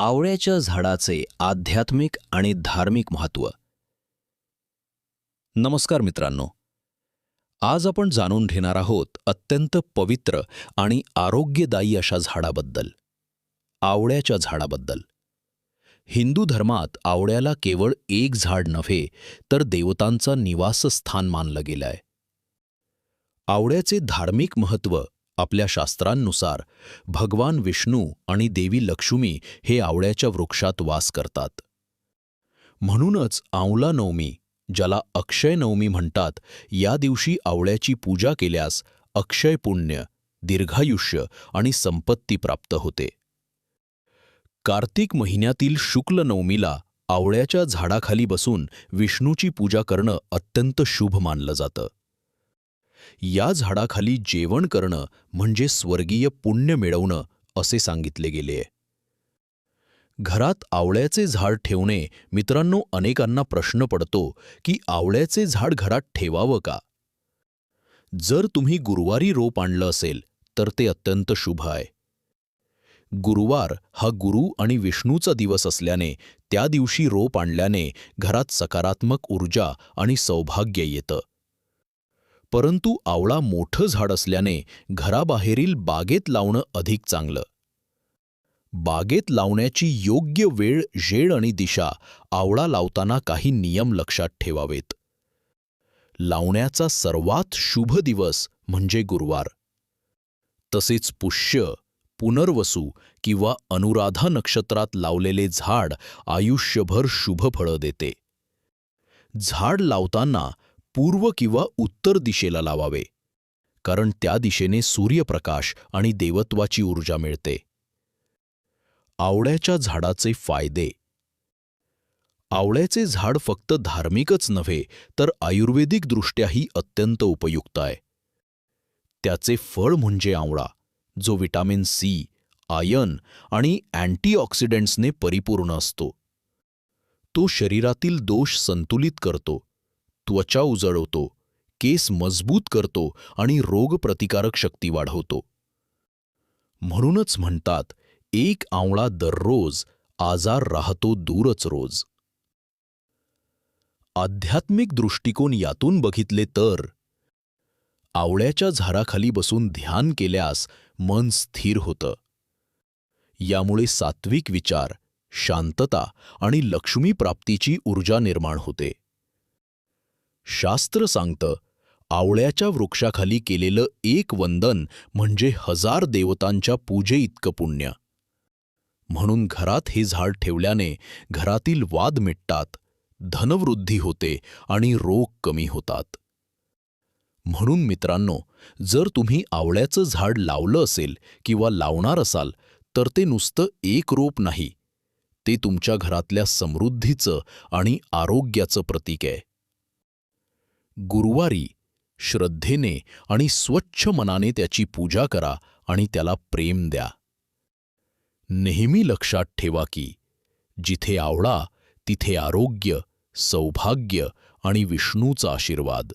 आवळ्याच्या झाडाचे आध्यात्मिक आणि धार्मिक महत्त्व. नमस्कार मित्रांनो. आज आपण जाणून घेणार आहोत अत्यंत पवित्र आणि आरोग्यदायी अशा झाडाबद्दल. आवळ्याच्या झाडाबद्दल. हिंदू धर्मात आवळ्याला केवळ एक झाड नव्हे तर देवतांचा निवासस्थान मानलं गेलंय. आवळ्याचे धार्मिक महत्त्व आपल्या शास्त्रांनुसार भगवान विष्णू आणि देवी लक्ष्मी हे आवळ्याच्या वृक्षात वास करतात. म्हणूनच आवला नवमी ज्याला अक्षय नवमी म्हणतात या दिवशी आवळ्याची पूजा केल्यास अक्षय पुण्य दीर्घायुष्य आणि संपत्ती प्राप्त होते. कार्तिक महिन्यातील शुक्ल नवमीला आवळ्याच्या झाडाखाली बसून विष्णूची पूजा करणं अत्यंत शुभ मानलं जातं. या झाडाखाली जेवण करणं म्हणजे स्वर्गीय पुण्य मिळवणं असे सांगितले गेले घरात आवळ्याचे झाड ठेवणे मित्रांनो अनेकांना प्रश्न पडतो की आवळ्याचे झाड घरात ठेवावं का? जर तुम्ही गुरुवारी रोप आणलं असेल तर ते अत्यंत शुभ आहे. गुरुवार हा गुरु आणि विष्णूचा दिवस असल्याने त्या दिवशी रोप आणल्याने घरात सकारात्मक ऊर्जा आणि सौभाग्य येतं. परंतु आवळा मोठं झाड असल्याने घराबाहेरील बागेत लावणं अधिक चांगलं. बागेत लावण्याची योग्य वेळ जेड आणि दिशा आवळा लावताना काही नियम लक्षात ठेवावेत. लावण्याचा सर्वात शुभ दिवस म्हणजे गुरुवार. तसेच पुष्य पुनर्वसू किंवा अनुराधा नक्षत्रात लावलेले झाड आयुष्यभर शुभ फळं देते. झाड लावताना पूर्व किंवा उत्तर दिशेला लावावे. कारण त्या दिशेने सूर्यप्रकाश आणि देवत्वाची ऊर्जा मिळते. आवळ्याच्या झाडाचे फायदे. आवळ्याचे झाड फक्त धार्मिकच नव्हे तर आयुर्वेदिकदृष्ट्याही अत्यंत उपयुक्त आहे. त्याचे फळ म्हणजे आवळा जो विटामिन सी आयन आणि अँटीऑक्सिडंट्सने परिपूर्ण असतो. तो शरीरातील दोष संतुलित करतो. त्वचा उजळवतो केस मजबूत करतो आणि रोगप्रतिकारक शक्ती वाढवतो. म्हणूनच म्हणतात एक आवळा दररोज आजार राहतो दूरच रोज. आध्यात्मिक दृष्टिकोन यातून बघितले तर आवळ्याच्या झाराखाली बसून ध्यान केल्यास मन स्थिर होतं. यामुळे सात्विक विचार शांतता आणि लक्ष्मी प्राप्तीची ऊर्जा निर्माण होते. शास्त्र सांगतं आवळ्याच्या वृक्षाखाली केलेलं एक वंदन म्हणजे हजार देवतांच्या पूजेइतकं पुण्य. म्हणून घरात हे झाड ठेवल्याने घरातील वाद मिटतात धनवृद्धी होते आणि रोग कमी होतात. म्हणून मित्रांनो जर तुम्ही आवळ्याचं झाड लावलं असेल किंवा लावणार असाल तर ते नुसतं एक रोप नाही. ते तुमच्या घरातल्या समृद्धीचं आणि आरोग्याचं प्रतीक आहे. गुरुवारी श्रद्धेने आणि स्वच्छ मनाने त्याची पूजा करा आणि त्याला प्रेम द्या. नेहमी लक्षात ठेवा की जिथे आवळा तिथे आरोग्य सौभाग्य आणि विष्णूचा आशीर्वाद.